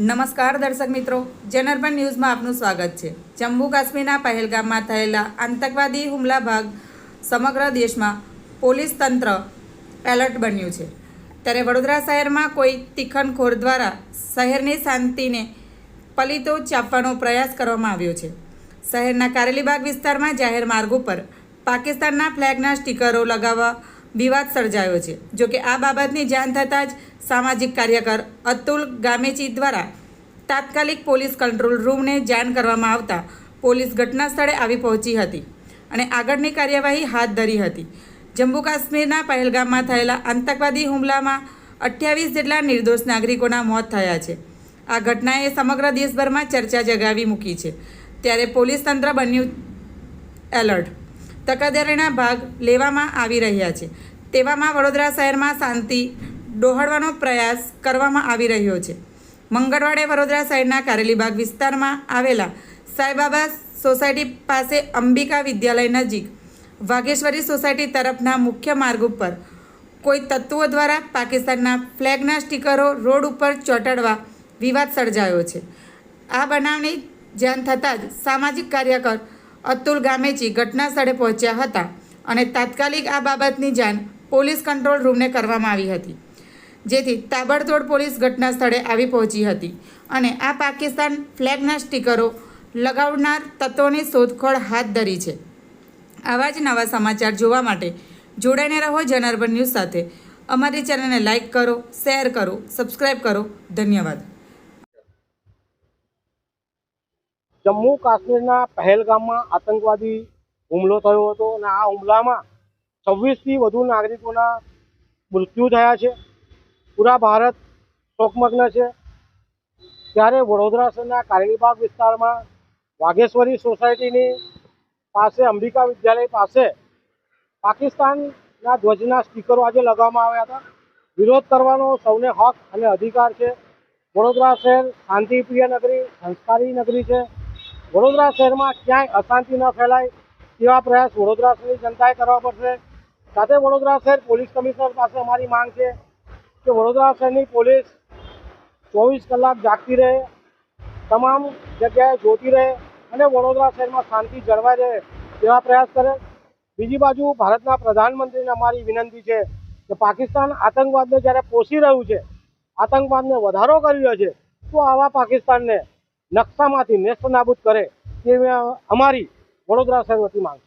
નમસ્કાર દર્શક મિત્રો. જનરબન ન્યૂઝમાં આપનું સ્વાગત છે. જમ્મુ કાશ્મીરના પહેલગામમાં થયેલા આતંકવાદી હુમલા ભાગ સમગ્ર દેશમાં પોલીસ તંત્ર એલર્ટ બન્યું છે. ત્યારે વડોદરા શહેરમાં કોઈ તીખણખોર દ્વારા શહેરની શાંતિને પલિતો ચાપવાનો પ્રયાસ કરવામાં આવ્યો છે. શહેરના કારેલીબાગ વિસ્તારમાં જાહેર માર્ગ ઉપર પાકિસ્તાનના ફ્લેગના સ્ટીકરો લગાવવા વિવાદ સર્જાયો છે. જોકે આ બાબતની જાણ થતાં જ સામાજિક કાર્યકર અતુલ ગામેચી દ્વારા તાત્કાલિક પોલીસ કંટ્રોલ રૂમને જાણ કરવામાં આવતા પોલીસ ઘટના સ્થળે આવી પહોંચી હતી અને આગળની કાર્યવાહી હાથ ધરી હતી. જમ્મુ કાશ્મીરના પહેલગામમાં થયેલા આતંકવાદી હુમલામાં અઠ્યાવીસ જેટલા નિર્દોષ નાગરિકોના મોત થયા છે. આ ઘટનાએ સમગ્ર દેશભરમાં ચર્ચા જગાવી મૂકી છે. ત્યારે પોલીસ તંત્ર બન્યું એલર્ટ. તકેદારીના ભાગ લેવામાં આવી રહ્યા છે. તેવામાં વડોદરા શહેરમાં શાંતિ ડોહાડવાનો પ્રયાસ કરવામાં આવી રહ્યો છે. મંગળવારે વડોદરા શહેરના કારેલીબાગ વિસ્તારમાં આવેલા સાઈબાબા સોસાયટી પાસે અંબિકા વિદ્યાલય નજીક વાઘેશ્વરી સોસાયટી તરફના મુખ્ય માર્ગ ઉપર કોઈ તત્વો દ્વારા પાકિસ્તાનના ફ્લેગના સ્ટીકરો રોડ ઉપર ચોંટાડવા વિવાદ સર્જાયો છે. આ બનાવની જાણ થતાં જ સામાજિક કાર્યકર અતુલ ગામેચી ઘટના સ્થળે પહોંચ્યા હતા અને તાત્કાલિક આ બાબતની જાણ પોલીસ કંટ્રોલ રૂમને કરવામાં આવી હતી. જેથી તાબડતોડ પોલીસ ઘટના સ્થળે આવી પહોંચી હતી. અને આ પાકિસ્તાન ફ્લેગના સ્ટીકરો લગાવનાર તત્વોની શોધખોળ હાથ ધરી છે. આવા જ નવા સમાચાર જોવા માટે જોડાઈને રહો જનાર્બન ન્યૂઝ સાથે. અમારી ચેનલને લાઇક કરો, શેર કરો, સબસ્ક્રાઇબ કરો. ધન્યવાદ. જમ્મુ કાશ્મીરના પહેલગામમાં આતંકવાદી હુમલો થયો હતો અને આ હુમલામાં છવ્વીસથી વધુ નાગરિકોના મૃત્યુ થયા છે. પૂરા ભારત શોકમગ્ન છે. ત્યારે વડોદરા શહેરના કારેલીબાગ વિસ્તારમાં વાઘેશ્વરી સોસાયટીની પાસે અંબિકા વિદ્યાલય પાસે પાકિસ્તાનના ધ્વજના સ્ટીકરો આજે લગાવવામાં આવ્યા હતા. વિરોધ કરવાનો સૌને હક અને અધિકાર છે. વડોદરા શહેર શાંતિપ્રિય નગરી, સંસ્કારી નગરી છે. વડોદરા શહેરમાં ક્યાંય અશાંતિ ન ફેલાય તેવા પ્રયાસ વડોદરા શહેરની જનતાએ કરવા પડશે. સાથે વડોદરા શહેર પોલીસ કમિશનર પાસે અમારી માંગ છે. કે વડોદરા શહેરની પોલીસ ચોવીસ કલાક જાગતી રહે, તમામ જગ્યાએ જોતી રહે અને વડોદરા શહેરમાં શાંતિ જળવાઈ રહે તેવા પ્રયાસ કરે. બીજી બાજુ ભારતના પ્રધાનમંત્રીને અમારી વિનંતી છે કે પાકિસ્તાન આતંકવાદને જ્યારે પોષી રહ્યું છે, આતંકવાદને વધારો કરી રહ્યો છે, તો આવા પાકિસ્તાનને નકશામાંથી નેસ્ત નાબૂદ કરે તેવી અમારી વડોદરા શહેર વતી માંગ